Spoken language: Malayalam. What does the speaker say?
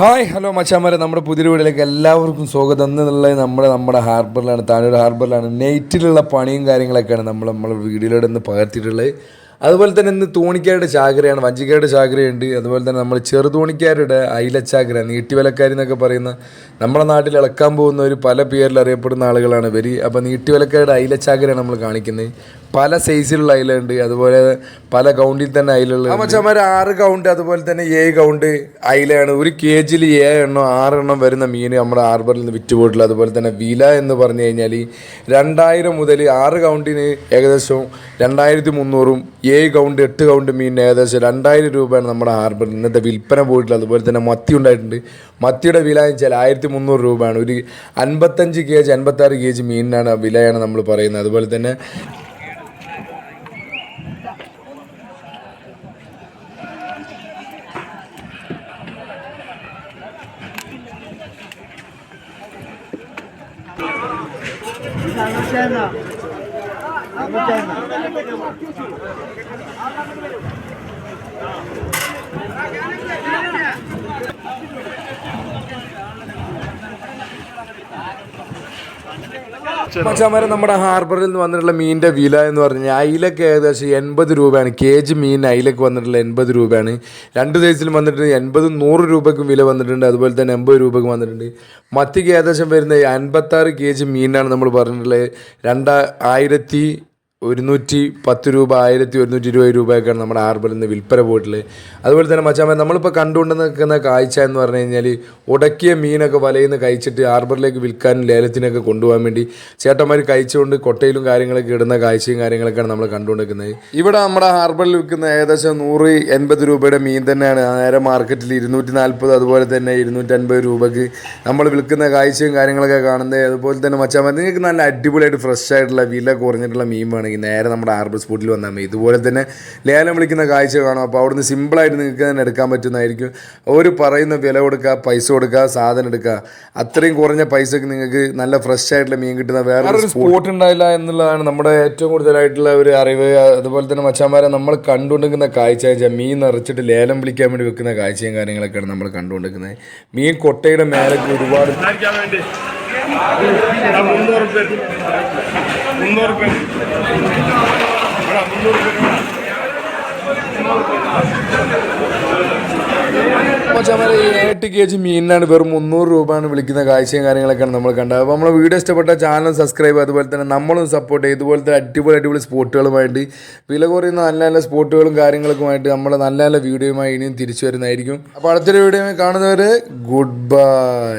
ഹായ് ഹലോ മച്ചാമാരെ നമ്മുടെ പുതിയ വീടിലേക്ക് എല്ലാവർക്കും സ്വാഗതം. എന്നുള്ളത് നമ്മുടെ നമ്മുടെ ഹാർബറിലാണ് താനൂർ ഹാർബറിലാണ്. നൈറ്റിലുള്ള പണിയും കാര്യങ്ങളൊക്കെയാണ് നമ്മൾ നമ്മൾ വീഡിയോയിലൂടെ ഒന്ന് പകർത്തിയിട്ടുള്ളത്. അതുപോലെ തന്നെ ഇന്ന് തോണിക്കാരുടെ ചാകരയാണ് വഞ്ചിക്കാരുടെ ചാകരയുണ്ട്. അതുപോലെ തന്നെ നമ്മൾ ചെറുതോണിക്കാരുടെ അയിലച്ചാകര നീട്ടിവലക്കാരി എന്നൊക്കെ പറയുന്ന നമ്മുടെ നാട്ടിൽ ഇളക്കാൻ പോകുന്ന ഒരു പല പേരിൽ അറിയപ്പെടുന്ന ആളുകളാണ് ഇവർ അപ്പോൾ നീട്ടിവലക്കാരുടെ അയിലച്ചാകരയാണ് നമ്മൾ കാണിക്കുന്നത്. പല സൈസിലുള്ള അയിലുണ്ട് അതുപോലെ പല കൗണ്ടിൽ തന്നെ അയിലുള്ള മച്ചന്മാർ ആറ് കൗണ്ട് അതുപോലെ തന്നെ ഏഴ് കൗണ്ട് അയിലയാണ്. ഒരു കെ ജിയിൽ ഏഴ് എണ്ണം ആറ് എണ്ണം വരുന്ന മീൻ നമ്മുടെ ആർബറിൽ നിന്ന് വിറ്റ് പോയിട്ടുള്ളത് അതുപോലെ തന്നെ വില എന്ന് പറഞ്ഞു കഴിഞ്ഞാൽ രണ്ടായിരം മുതൽ ആറ് കൗണ്ടിന് ഏകദേശം രണ്ടായിരത്തി മുന്നൂറും ഏഴ് കൗണ്ട് എട്ട് കൗണ്ട് മീനിന് ഏകദേശം രണ്ടായിരം രൂപയാണ് നമ്മുടെ ഹാർബറിൽ ഇന്നത്തെ വിൽപ്പന പോയിട്ടുള്ളത്. അതുപോലെ തന്നെ മത്തി ഉണ്ടായിട്ടുണ്ട്. മത്തിയുടെ വില എന്ന് വെച്ചാൽ ആയിരത്തി മുന്നൂറ് രൂപയാണ്. ഒരു അൻപത്തഞ്ച് കെ ജി അൻപത്താറ് കെ ജി മീനിനാണ് വിലയാണ് നമ്മൾ പറയുന്നത്. അതുപോലെ തന്നെ മച്ചാമാരെ നമ്മുടെ ഹാർബറിൽ നിന്ന് വന്നിട്ടുള്ള മീനിന്റെ വില എന്ന് പറഞ്ഞാൽ അയിലൊക്കെ ഏകദേശം എൺപത് രൂപയാണ്. കെ ജി മീൻ അയിലൊക്കെ വന്നിട്ടുള്ള എൺപത് രൂപയാണ്. രണ്ട് സൈസിലും വന്നിട്ട് എൺപതും നൂറ് രൂപയ്ക്കും വില വന്നിട്ടുണ്ട്. അതുപോലെ തന്നെ എൺപത് രൂപയ്ക്ക് വന്നിട്ടുണ്ട്. മത്തിക്ക് ഏകദേശം വരുന്ന അൻപത്താറ് കെ ജി മീനാണ് നമ്മൾ പറഞ്ഞിട്ടുള്ളത്. രണ്ടാ ആയിരത്തി ഒരുന്നൂറ്റി പത്ത് രൂപ ആയിരത്തി ഒരുന്നൂറ്റി ഇരുപത് രൂപയൊക്കെയാണ് നമ്മുടെ ഹാർബറിൽ നിന്ന് വിൽപ്പന പോയിട്ടുള്ളത്. അതുപോലെ തന്നെ മച്ചാമ്മ നമ്മളിപ്പോൾ കണ്ടുകൊണ്ട് നിൽക്കുന്ന കാഴ്ച എന്ന് പറഞ്ഞു കഴിഞ്ഞാൽ ഉടക്കിയ മീനൊക്കെ വലയിൽ നിന്ന് കഴിച്ചിട്ട് ആർബറിലേക്ക് വിൽക്കാനും ലേലത്തിനൊക്കെ കൊണ്ടുപോകാൻ വേണ്ടി ചേട്ടന്മാർ കഴിച്ചുകൊണ്ട് കൊട്ടയിലും കാര്യങ്ങളൊക്കെ ഇടുന്ന കാഴ്ചയും കാര്യങ്ങളൊക്കെയാണ് നമ്മൾ കണ്ടുകൊണ്ടിരിക്കുന്നത്. ഇവിടെ നമ്മുടെ ഹാർബറിൽ വിൽക്കുന്ന ഏകദേശം നൂറ് എൺപത് രൂപയുടെ മീൻ തന്നെയാണ്. നേരെ മാർക്കറ്റിൽ ഇരുന്നൂറ്റി നാൽപ്പത് അതുപോലെ തന്നെ ഇരുന്നൂറ്റൻപത് രൂപയ്ക്ക് നമ്മൾ വിൽക്കുന്ന കാഴ്ചയും കാര്യങ്ങളൊക്കെ കാണുന്നത്. അതുപോലെ തന്നെ മച്ചാമ്മ നിങ്ങൾക്ക് നല്ല അടിപൊളിയായിട്ട് ഫ്രഷ് ആയിട്ടുള്ള വില കുറഞ്ഞിട്ടുള്ള മീൻ വേണമെങ്കിൽ നേരെ നമ്മുടെ ആർബർ സ്പോട്ടിൽ വന്നാൽ മതി. ഇതുപോലെ തന്നെ ലേലം വിളിക്കുന്ന കാഴ്ച കാണും. അപ്പോൾ അവിടുന്ന് സിമ്പിളായിട്ട് നിങ്ങൾക്ക് തന്നെ എടുക്കാൻ പറ്റുന്നതായിരിക്കും. അവർ പറയുന്ന വില കൊടുക്കുക പൈസ കൊടുക്കുക സാധനം എടുക്കുക. അത്രയും കുറഞ്ഞ പൈസക്ക് നിങ്ങൾക്ക് നല്ല ഫ്രഷ് ആയിട്ടുള്ള മീൻ കിട്ടുന്ന വേറെ സ്പോട്ട് ഉണ്ടായില്ല എന്നുള്ളതാണ് നമ്മുടെ ഏറ്റവും കൂടുതലായിട്ടുള്ള ഒരു അറിവ്. അതുപോലെ തന്നെ മച്ചാന്മാരെ നമ്മൾ കണ്ടുകൊണ്ടിരിക്കുന്ന കാഴ്ച വെച്ചാൽ മീൻ നിറച്ചിട്ട് ലേലം വിളിക്കാൻ വേണ്ടി വെക്കുന്ന കാഴ്ചയും കാര്യങ്ങളൊക്കെയാണ് നമ്മൾ കണ്ടുകൊണ്ടിരിക്കുന്നത്. മീൻ കൊട്ടയുടെ മേലേക്ക് ഒരുപാട് മുന്നൂറ് പേര് എട്ട് കെ ജി മീനിനാണ് വെറും മുന്നൂറ് രൂപയാണ് വിളിക്കുന്ന കാഴ്ചയും കാര്യങ്ങളൊക്കെയാണ് നമ്മൾ കണ്ടത്. അപ്പോൾ നമ്മളെ വീഡിയോ ഇഷ്ടപ്പെട്ട ചാനൽ സബ്സ്ക്രൈബ് അതുപോലെ തന്നെ നമ്മളും സപ്പോർട്ട് ചെയ്യും ഇതുപോലത്തെ അടിപൊളി അടിപൊളി സ്പോട്ടുകളുമായിട്ട് വില കുറയുന്ന നല്ല നല്ല സ്പോട്ടുകളും കാര്യങ്ങളൊക്കെയുമായിട്ട് നമ്മൾ നല്ല നല്ല വീഡിയോയുമായി ഇനിയും തിരിച്ചു വരുന്നതായിരിക്കും. അപ്പോൾ അടുത്തൊരു വീഡിയോ കാണുന്നവർ ഗുഡ് ബൈ